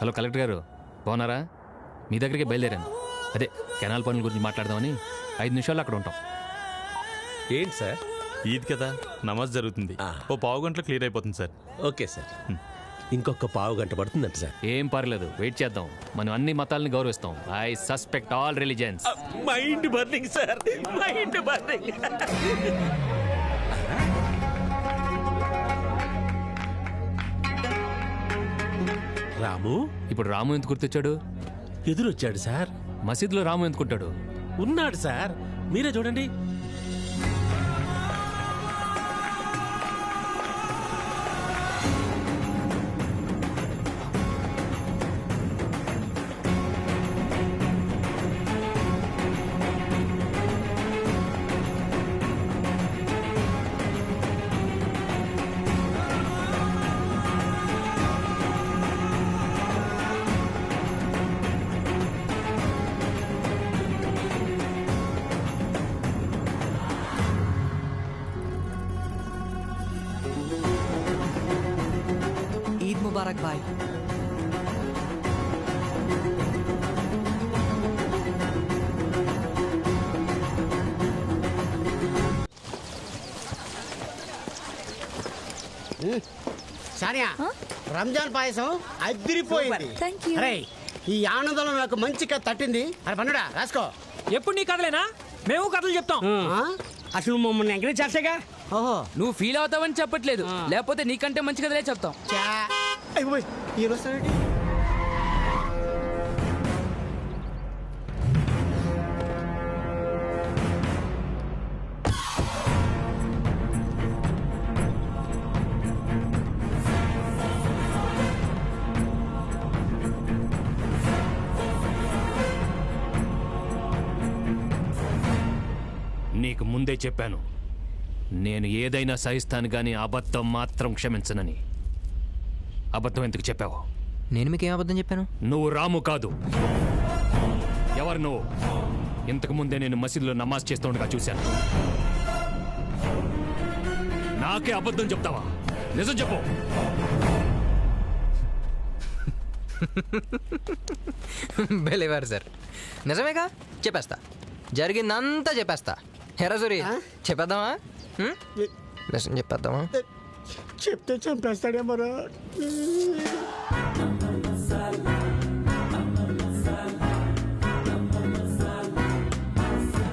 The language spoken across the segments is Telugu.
హలో కలెక్టర్ గారు. బాగున్నారా? మీ దగ్గరికి బయలుదేరాను. అదే కెనాల్ పనుల గురించి మాట్లాడదామని ఐదు నిమిషాలు అక్కడ ఉంటాం. ఏంటి సార్? ఈద్ కదా నమాజ్ జరుగుతుంది. ఆ. ఓ పావు గంటలో క్లియర్ అయిపోతుంది సార్. Okay sir. ఇంకొక పావు గంట పడుతుందంట సార్. ఏం పర్లేదు వెయిట్ చేద్దాం. మనం అన్ని మతాలని గౌరవిస్తాం. I suspect all religions mind burning sir mind burning. Ramu? ఇప్పుడు రాము ఎందుకు గుర్తొచ్చాడు? ఎదురొచ్చాడు సార్. మసీదులో రాము ఎందుకుంటాడు ఉన్నాడు సార్. మీరే చూడండి. standard సానియా రంజాన్ పాయసం అదిరిపోయింది. అరే ఈ ఆనందంలో నాకు మంచి కథ తట్టింది. అరే పన్నుడా రాసుకో. ఎప్పుడు నీ కథలేనా? మేము కథలు చెప్తాం. అసలు మమ్మల్ని ఎంకరేజ్ చేస్తాగా ఓహో. నువ్వు ఫీల్ అవుతావని చెప్పట్లేదు. లేకపోతే నీకంటే మంచి కథలే చెప్తాం. అయిపోయి ఈయన వస్తాడండి నీకు ముందే చెప్పాను. నేను ఏదైనా సహిస్తాను కానీ అబద్ధం మాత్రం క్షమించనని. అబద్ధం ఎందుకు చెప్పావు? నేను మీకు ఏం అబద్ధం చెప్పాను? నువ్వు రాము కాదు. ఎవరు నువ్వు? ఇంతకు ముందే నేను మసీదులో నమాజ్ చేస్తుండగా చూశాను. నాకే అబద్ధం చెప్తావా? నిజం చెప్పు. బెలివారు సార్. నిజమేగా? చెప్పేస్తా. జరిగిందంతా చెప్పేస్తా. హెరజురి. చెప్పేద్దామా? నిజం చెప్పేద్దామా? చెప్తే చంపేస్తాడేమరా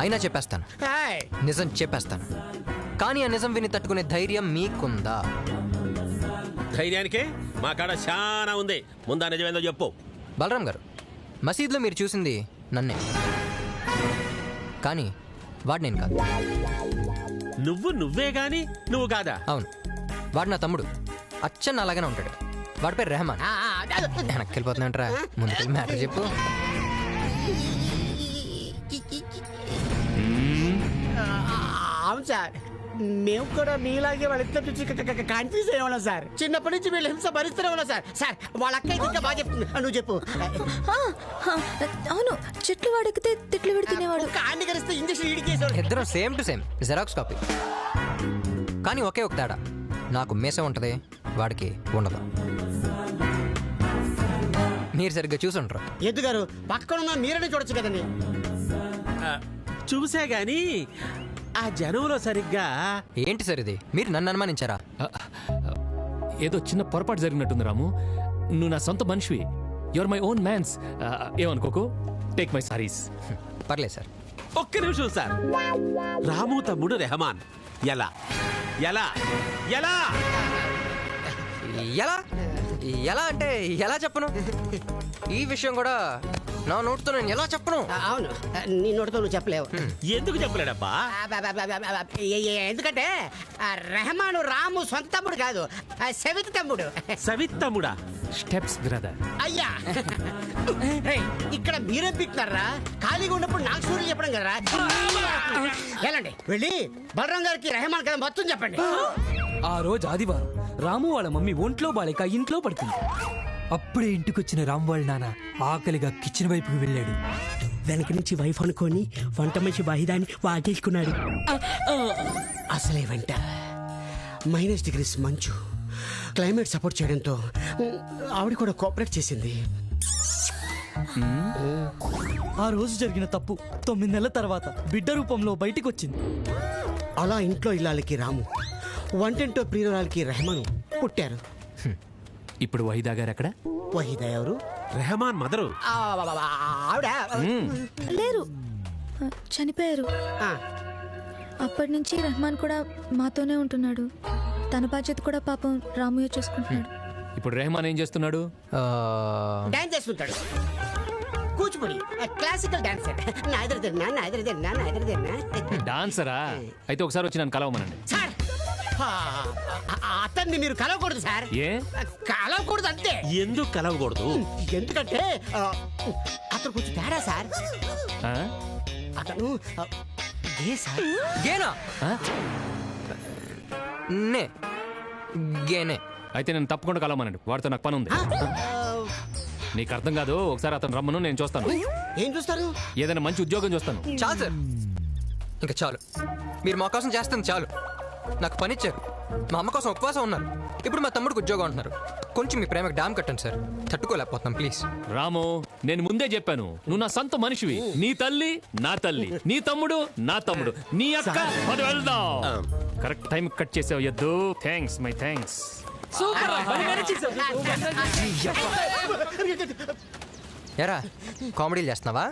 అయినా చెప్పేస్తాను. హాయ్. నిజం చెప్పేస్తాను. కానీ ఆ నిజం విని తట్టుకునే ధైర్యం మీకుందా? ధైర్యానికే? మా కాడ చాలా ఉంది. ముందా నిజమేందో చెప్పు. బలరాం గారు మసీద్లో మీరు చూసింది నన్నే. కానీ వాడు నేను కాదు. నువ్వు నువ్వే గాని నువ్వు కాదా? అవును. వాడు నా తమ్ముడు. అచ్చన్న అలాగనే ఉంటాడు. వాడి పేరు రెహమాన్. వెనక్కి వెళ్ళిపోతున్నాంటరా ముందుకెళ్ళి మ్యాటర్ చెప్పు. అవును సార్. మేము కూడా మీలాగే వాళ్ళిద్దరు చూసి కన్ఫ్యూజ్ అయ్యేవాళ్ళం సార్. చిన్నప్పటి నుంచి వీళ్ళు హింస భరిస్తూనే ఉన్నాం సార్. సార్ వాళ్ళ అక్క ఇంకా బాగా చెప్తుంది. నువ్వు చెప్పు. అవును చెట్లు వాడెక్కితే తిట్లు విడి తినేవాడు. కాండి కరిస్తే ఇంజక్షన్ ఇడికేసాడు ఇద్దరం same to same. Xerox copy కానీ ఒకే ఒక తేడా. నాకు మీసం ఉంటుంది వాడికి ఉండదు. మీరు సరిగ్గా చూసుంటారు ఎద్దు గారు పక్కన ఉన్న మీరనే చూడొచ్చు కదండి. చూసా గాని ఆ జనంలో సరిగ్గా ఏంటి సార్ ఇది? మీరు నన్ను అనుమానించారా? ఏదో చిన్న పొరపాటు జరిగినట్టుంది రాము. నువ్వు నా సొంత మనిషివి. యువర్ మై ఓన్ మ్యాన్స్ ఏమనుకోకు? టేక్ మై సారీస్ పర్లేదు సార్. ఒక్క నిమిషం సార్. రాము తమ్ముడు రెహమాన్. ఎలా ఎలా ఎలా ఎలా ఎలా అంటే ఎలా చెప్పను? ఈ విషయం కూడా నా నోటితో నేను ఎలా చెప్పను? ఆ, అవును. నీ నోటితో నువ్వు చెప్పలేవు. ఎందుకు చెప్పలేడబ్బా? ఆ, బ- బ- బ- బ- బ- ఏ- ఏ- ఎందుకంటే ఆ, రెహమాను రాము సొంత తమ్ముడు కాదు. ఆ, సవితి తమ్ముడు. సవిత్ తమ్ముడా? స్టెప్స్ బ్రదర్ అయ్యా! రేయ్, ఇక్కడ మీరే పిక్తున్నారా ఖాళీగా ఉన్నప్పుడు నాకు సూర్యులు చెప్పడం కదా వెళ్ళండి. వెళ్ళి బలరాం గారికి రెహమాన్ కదా మొత్తం చెప్పండి. ఆ రోజు ఆదివారం రాము వాళ్ళ మమ్మీ ఒంట్లో బాలేక ఇంట్లో పడుతుంది. అప్పుడే ఇంటికొచ్చిన రామ్ వాళ్ళ నాన్న ఆకలిగా కిచెన్ వైపుకి వెళ్ళాడు. వెనక నుంచి వైఫ్ అనుకొని వంట మనిషి వాయిదాని వాటేసుకున్నాడు అసలే వెంట. మైనస్ డిగ్రీస్ మంచు. క్లైమేట్ సపోర్ట్ చేయడంతో ఆవిడ కూడా కోఆపరేట్ చేసింది. ఆ రోజు జరిగిన తప్పు తొమ్మిది నెలల తర్వాత బిడ్డ రూపంలో బయటికి వచ్చింది అలా ఇంట్లో ఇల్లాలకి రాము. వంటింటో ప్రియురాలకి రెహమాను పుట్టారు. ఇప్పుడు వహీదా గారు ఎక్కడ? వహీద ఎవరు? రెహమాన్ మదరు. ఆవిడ? లేరు. చనిపోయారు. ఆ, అప్పటి నుంచి రెహమాన్ కూడా మాతోనే ఉంటున్నాడు. తన బాధ్యత కూడా పాపం రామయ్య చూసుకుంటున్నాడు. ఇప్పుడు రెహమాన్ ఏం చేస్తున్నాడు? ఆ, డాన్స్ చేస్తుంటాడు. Kuchipudi classical dancer. నా ఎదురు తిన్నా నా ఎదురు తిన్నా నా ఎదురు తిన్నా. డాన్సరా? అయితే ఒకసారి వచ్చి నన్ను కలవమనండి. సార్! అతన్ని మీరు కలవకూడదు సార్. ఏ? కలవకూడదు అంతే. ఎందుకు కలవకూడదు? ఎందుకంటే ఆ, అతను కొంచెం తేడా సార్. ఆ? అతను ఆ, ఏ సార్. గేనా? ఆ? నే. గేనే. అయితే నేను తప్పకుండా కలవమనండి. వాడితో నాకు పని ఉంది నీకు అర్థం కాదు ఒకసారి అతను రమ్మను నేను చూస్తాను. ఏం చూస్తారు? ఏదైనా మంచి ఉద్యోగం చూస్తాను. చాలు సార్. ఇంకా చాలు. మీరు మా కోసం చేస్తుంది చాలు. నాకు పని ఇచ్చారు మా అమ్మ కోసం ఉపవాసం ఉన్నారు. ఇప్పుడు మా తమ్ముడికి ఉద్యోగం అంటున్నారు. కొంచెం మీ ప్రేమకు డామ్ కట్టండి సార్. తట్టుకోలేకపోతున్నాం ప్లీజ్. రాము నేను ముందే చెప్పాను. నువ్వు నా సొంత మనిషివి. నీ తల్లి నా తల్లి. నీ తమ్ముడు నా తమ్ముడు. నీ అక్క పది వెళ్దాం. కరెక్ట్ టైం కట్ చేసావు ఎద్దు థ్యాంక్స్ మై థ్యాంక్స్ ఎరా కామెడీలు చేస్తున్నావా?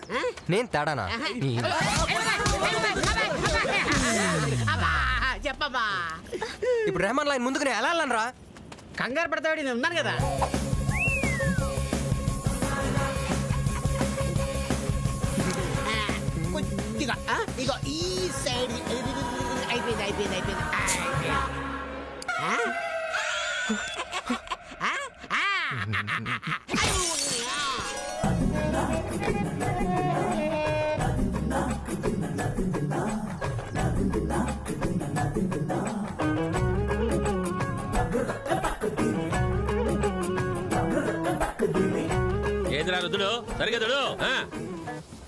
నేను తేడానా? చెప్పమ్మా ఇప్పుడు రెహమాన్ లైన్ ముందుకు నేను ఎలా వెళ్ళను రా కంగారు పడతాడు నేను ఉన్నాను కదా. రుద్దుడు సరిగ్గా దుడు?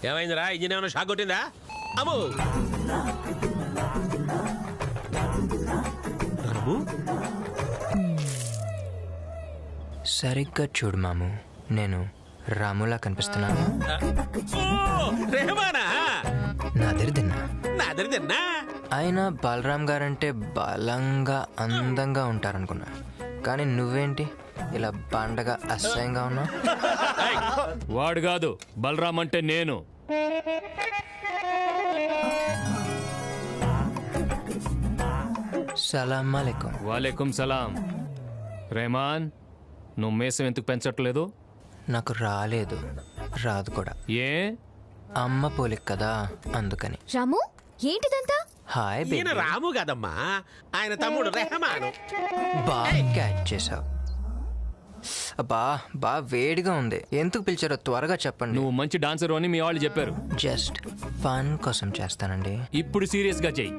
ఏమైందిరా ఇంజిన్ ఏమైనా షాక్ కొట్టిందా? అమ్ము. సరిగ్గా చూడు మాము నేను రాములా కనిపిస్తున్నాను. నా తిన్నా. నా తిన్నా? అయినా బలరాం గారంటే బలంగా అందంగా ఉంటారనుకున్నా. కానీ నువ్వేంటి? ఇలా బండగా అసహ్యంగా ఉన్నావు. వాడు కాదు బలరామ్ అంటే నేను. సలాం అలైకుం. వాలేకుం సలాం. రెహమాన్ నువ్వు మేసం ఎందుకు పెంచట్లేదు? నాకు రాలేదు రాదు కూడా. ఏ? అమ్మ పోలిక కదా అందుకని. రాము ఏంటిదంతా? హాయ్ ఈయన బేబీ. రాము కదమ్మా ఆయన తమ్ముడు రెహమాను బాగా క్యాచ్ చేసావు. అబ్బా బా వేడిగా ఉంది. ఎందుకు పిలిచారో త్వరగా చెప్పండి. నువ్వు మంచి డాన్సర్ అని మీ వాళ్ళు చెప్పారు. జస్ట్ ఫన్ కోసం చేస్తానండి. ఇప్పుడు సీరియస్గా చెయ్యి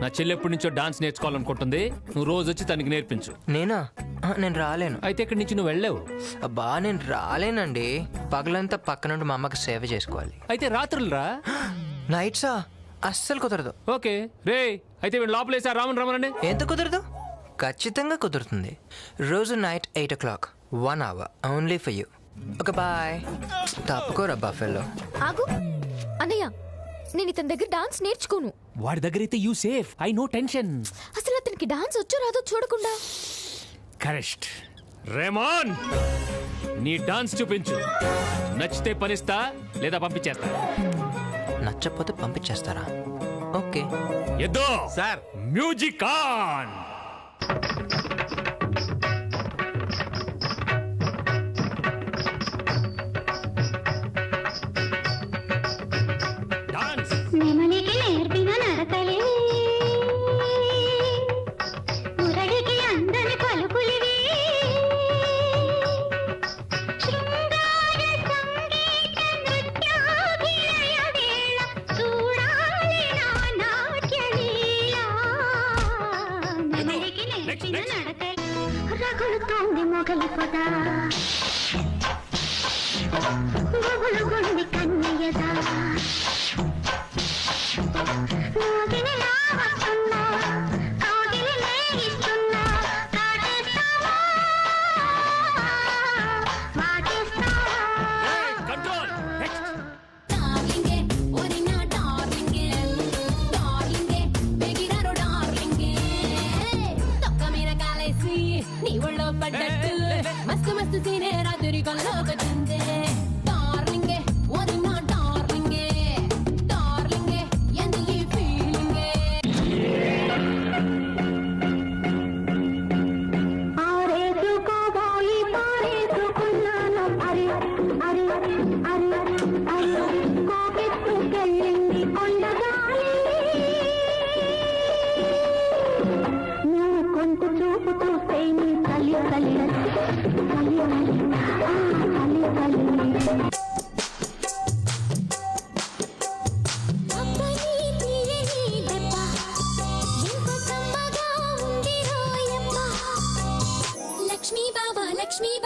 నా చెల్లి ఎప్పటి నుంచో డాన్స్ నేర్చుకోవాలనుకుంటుంది. నువ్వు రోజు వచ్చి తనకి నేర్పించు. నేనా? ఆ, నేను రాలేను. అయితే ఇక్కడి నుంచి నువ్వు వెళ్ళావు అబ్బా నేను రాలేనండి. పగలంతా పక్క నుండి మా అమ్మకి సేవ చేసుకోవాలి. అయితే రాత్రులు రా. నైట్సా? అస్సలు కుదరదు. ఓకే. రే అయితే వీళ్ళు లోపలేసా రామన్ రమనండి ఎంత కుదరదు? ఖచ్చితంగా కుదురుతుంది. రోజు night eight o'clock. One hour only for you ఒక బాయ్ తప్పుకోరా బఫెల్లో ఆగు. అన్నయ్య నేను ఇతని దగ్గర డాన్స్ నేర్చుకోను. వాడి దగ్గర అయితే you safe I no tension అసలు అతనికి డాన్స్ వచ్చో రాదో చూడకుండా. కరెక్ట్ రేమాన్ నీ డాన్స్ చూపించు. నచ్చితే పనిస్తా లేదా పంపించేస్తా. నచ్చకపోతే పంపించేస్తారా? ఓకే ఎద్దో సార్ మ్యూజిక్ ఆన్ బాబా లక్ష్మీ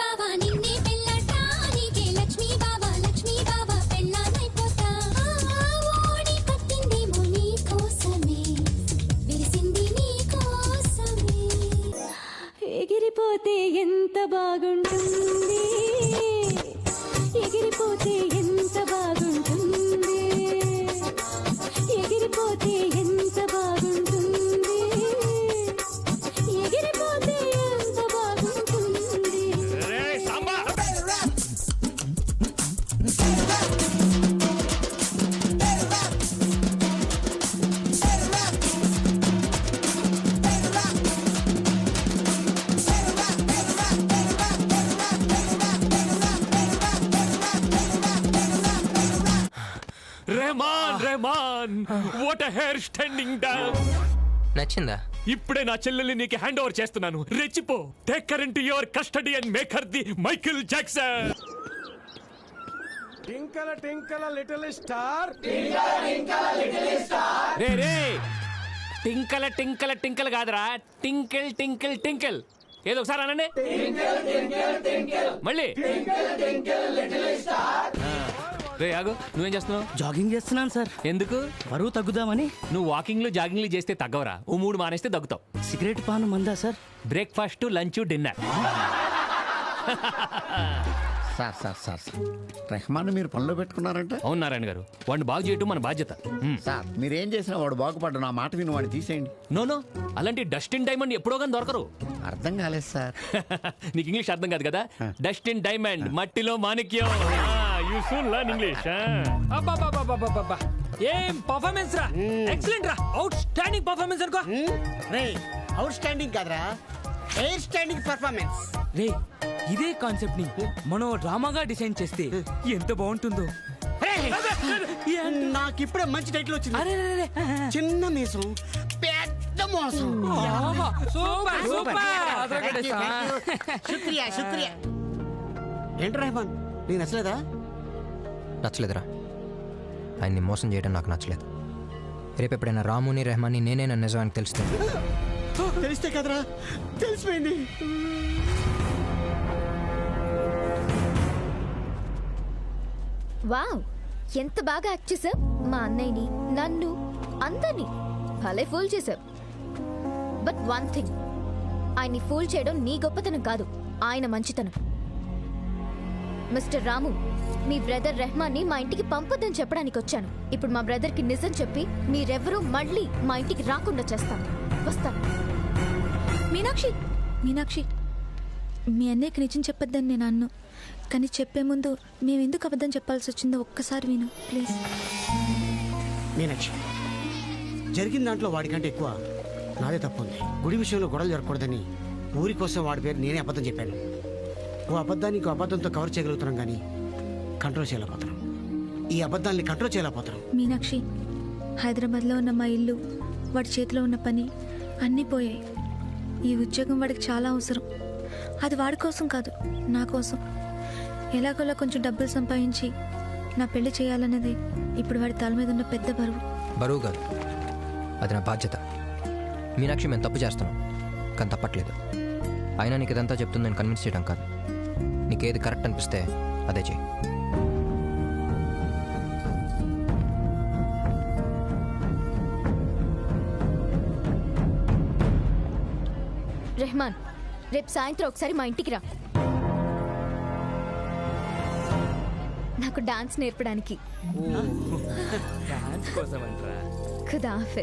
నచ్చిందా? ఇప్పుడే నా చెల్లెల్ని నీకు హ్యాండ్ ఓవర్ చేస్తున్నాను. రెచ్చిపో. Take current your custody and maker the Michael Jackson twinkle twinkle little star. రే రే. టింకల టింకల టింకల్ కాదురా. Twinkle twinkle twinkle. ఏదో ఒకసారి అనండి. మళ్ళీ. ఆ. రే ఆగు. నువ్వేం చేస్తున్నావు? జాగింగ్ చేస్తున్నాను సార్ ఎందుకు? బరువు తగ్గుదామని. నువ్వు వాకింగ్లో జాగింగ్లు చేస్తే తగ్గవరా? ఓ మూడు మానేస్తే తగ్గుతావు. సిగరెట్ పాను మందా sir breakfast lunch dinner sir sir sir sir. Rehman మీరు పనిలో పెట్టుకున్నారంటే? అవును నారాయణ గారు. వాడిని బాగు చేయటం మన బాధ్యత. సార్ మీరేం చేసినా వాడు బాగుపడ్డు నా మాట విని వాడిని తీసేయండి. No no. అలాంటి డస్టిన్ డైమండ్ ఎప్పుడో కానీ దొరకరు. అర్థం కాలేదు సార్. నీకు ఇంగ్లీష్ అర్థం కాదు కదా? డస్టిన్ డైమండ్ మట్టిలో మాణిక్యం. యూ సూన్ లర్న్ ఇంగ్లీష్ అబ్బబ్బబ్బబ్బబ్బబ్బబ్బా. ఏం పర్ఫార్మెన్స్ రా? ఎక్సలెంట్ రా. అవుట్ స్టాండింగ్ పర్ఫార్మెన్స్ అనుకో రే. అవుట్ స్టాండింగ్ కాదురా. ఎయిర్ స్టాండింగ్ పర్ఫార్మెన్స్ రే ఇదే కాన్సెప్ట్ని మనం డ్రామాగా డిజైన్ చేస్తే ఎంత బాగుంటుందో. నాకు ఇప్పుడే మంచి టైటిల్ వచ్చింది. చిన్న మీసం పెద్ద మోసం. Super super. శుక్రియా శుక్రియా. ఏంటి రెహమాన్ నీకు నచ్చలేదా? నచ్చలేదురా. ఆయన్ని మోసం చేయడం నాకు నచ్చలేదు. రేపు ఎప్పుడైనా రాముని రెహమాన్ని నేనే నన్ను నిజానికి తెలిస్తే. తెలిస్తే కదరా? తెలిసిపోయింది. వావ్! ఎంత బాగా యాక్ట్ చేసావు మా అన్నయ్యని నన్ను అందరినీ. భలే ఫూల్ చేసావు బట్ వన్ థింగ్ ఆయన్ని ఫూల్ చేయడం నీ గొప్పతనం కాదు ఆయన మంచితనం. మిస్టర్ రాము మీ బ్రదర్ రెహమాన్ని మా ఇంటికి పంపొద్దని చెప్పడానికి వచ్చాను. ఇప్పుడు మా బ్రదర్కి నిజం చెప్పి మీరెవరూ మళ్ళీ మా ఇంటికి రాకుండా చేస్తాను. వస్తాను. మీనాక్షి! మీనాక్షి మీ అన్నయ్యకి నిజం చెప్పొద్దని నేను అన్ను. కానీ చెప్పే ముందు మేము ఎందుకు అబద్ధం చెప్పాల్సి వచ్చిందో ఒక్కసారి విను ప్లీజ్. మీనాక్షి జరిగిన దాంట్లో వాడికంటే ఎక్కువ నాదే తప్పు ఉంది. గుడి విషయంలో గొడవలు జరగకూడదని ఊరి కోసం వాడి పేరు నేనే అబద్ధం చెప్పాను. ఓ అబద్ధాన్ని ఇంకో అబద్ధంతో కవర్ చేయగలుగుతున్నాం కానీ కంట్రోల్ చేయలేకపోతున్నాం. ఈ అబద్ధాన్ని కంట్రోల్ చేయలేకపోతున్నాం. మీనాక్షి హైదరాబాద్లో ఉన్న మా ఇల్లు వాడి చేతిలో ఉన్న పని అన్నీ పోయాయి. ఈ ఉద్యోగం వాడికి చాలా అవసరం. అది వాడి కోసం కాదు నా కోసం. ఎలాగోలా కొంచెం డబ్బులు సంపాదించి నా పెళ్ళి చేయాలన్నది ఇప్పుడు వాడి తల మీద ఉన్న పెద్ద బరువు. బరువు కాదు. అది నా బాధ్యత. మీనాక్షి మేము తప్పు చేస్తున్నాం. కానీ తప్పట్లేదు. అయినా నీకు ఇదంతా చెప్తుందని కన్విన్స్ చేయడం కాదు. నీకేది కరెక్ట్ అనిపిస్తే అదే చేయి రెహమాన్ రేపు సాయంత్రం ఒకసారి మా ఇంటికి రా. నాకు డాన్స్ నేర్పడానికి. డాన్స్